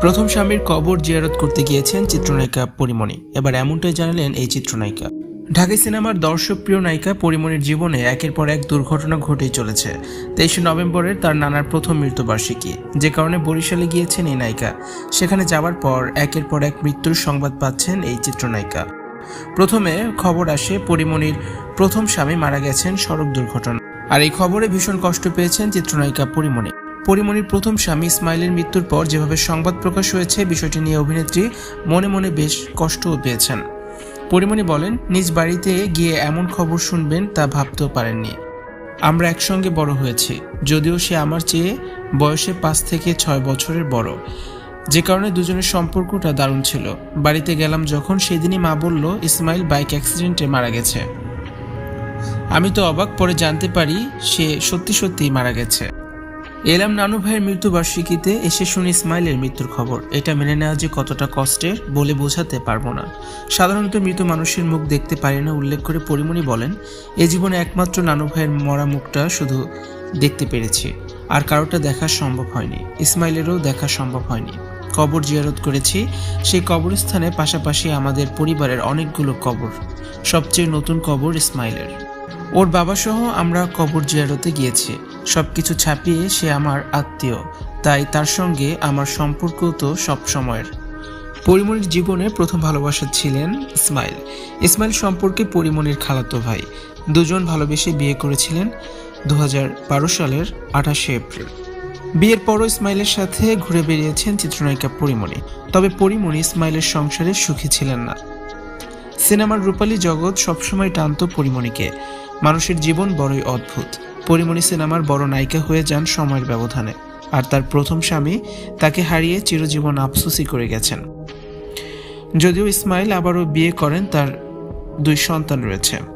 প্রথম স্বামীর কবর জিয়ারত করতে গিয়েছেন চিত্রনায়িকা পরিমণি। এবার এমনটাই জানালেন এই চিত্রনায়িকা। ঢাকাই সিনেমার দর্শকপ্রিয় নায়িকা পরিমণির জীবনে একের পর এক দুর্ঘটনা ঘটেই চলেছে। তেইশে নভেম্বরের তার নানার প্রথম মৃত্যুবার্ষিকী। যে কারণে বরিশালে গিয়েছেন এই নায়িকা। সেখানে যাওয়ার পর একের পর এক মৃত্যুর সংবাদ পাচ্ছেন এই চিত্রনায়িকা। প্রথমে খবর আসে পরিমণির প্রথম স্বামী মারা গেছেন সড়ক দুর্ঘটনা আর এই খবরে ভীষণ কষ্ট পেয়েছেন চিত্রনায়িকা পরিমণি। পরিমণির প্রথম স্বামী ইসমাইলের মৃত্যুর পর যেভাবে সংবাদ প্রকাশ হয়েছে, বিষয়টি নিয়ে অভিনেত্রী মনে মনে বেশ কষ্টও পেয়েছেন। পরিমণি বলেন, নিজ বাড়িতে গিয়ে এমন খবর শুনবেন তা ভাবতেও পারেননি। আমরা একসঙ্গে বড় হয়েছি, যদিও সে আমার চেয়ে বয়সে পাঁচ থেকে ছয় বছরের বড়। যে কারণে দুজনের সম্পর্কটা দারুণ ছিল। বাড়িতে গেলাম যখন, সেদিনই মা বলল, ইসমাইল বাইক অ্যাক্সিডেন্টে মারা গেছে। আমি তো অবাক পরে জানতে পারি সে সত্যি সত্যিই মারা গেছে। এলাম নানু ভাইয়ের মৃত্যুবার্ষিকীতে এসে শুনি ইসমাইলের মৃত্যুর খবর। এটা মেনে নেওয়া যে কতটা কষ্টের বলে বোঝাতে পারব না। সাধারণত মৃত মানুষের মুখ দেখতে পারি না, উল্লেখ করে পরিমণি বলেন, এ জীবনে একমাত্র নানু ভাইয়ের মরা মুখটা শুধু দেখতে পেরেছি, আর কারোটা দেখা সম্ভব হয়নি। ইসমাইলেরও দেখা সম্ভব হয়নি। কবর জিয়ারত করেছি, সেই কবরস্থানে পাশাপাশি আমাদের পরিবারের অনেকগুলো কবর। সবচেয়ে নতুন কবর ইসমাইলের। ওর বাবা সহ আমরা কবর জিয়ারতে গিয়েছি। সবকিছু ছাপিয়ে সে আমার আত্মীয়। তাই তার সঙ্গে আমার সম্পর্ক তো সব সময়ের। পরিমণির জীবনে প্রথম ভালোবাসা ছিলেন ইসমাইল। ইসমাইল সম্পর্কে পরিমণির খালাতো ভাই। দুজন ভালোবেসে বিয়ে করেছিলেন দু হাজার বারো সালের আঠাশে এপ্রিল। বিয়ের পরও ইসমাইলের সাথে ঘুরে বেরিয়েছেন চিত্রনায়িকা পরিমণি। তবে পরিমণি ইসমাইলের সংসারে সুখী ছিলেন না। সিনেমার রূপালী জগৎ সবসময় টানত পরিমণিকে। মানুষের জীবন বড়ই অদ্ভুত। পরিমণি সিনেমার বড় নায়িকা হয়ে যান সময়ের ব্যবধানে। আর তার প্রথম স্বামী তাকে হারিয়ে চিরজীবন আফসুসি করে গেছেন। যদিও ইসমাইল আবারও বিয়ে করেন, তার দুই সন্তান রয়েছে।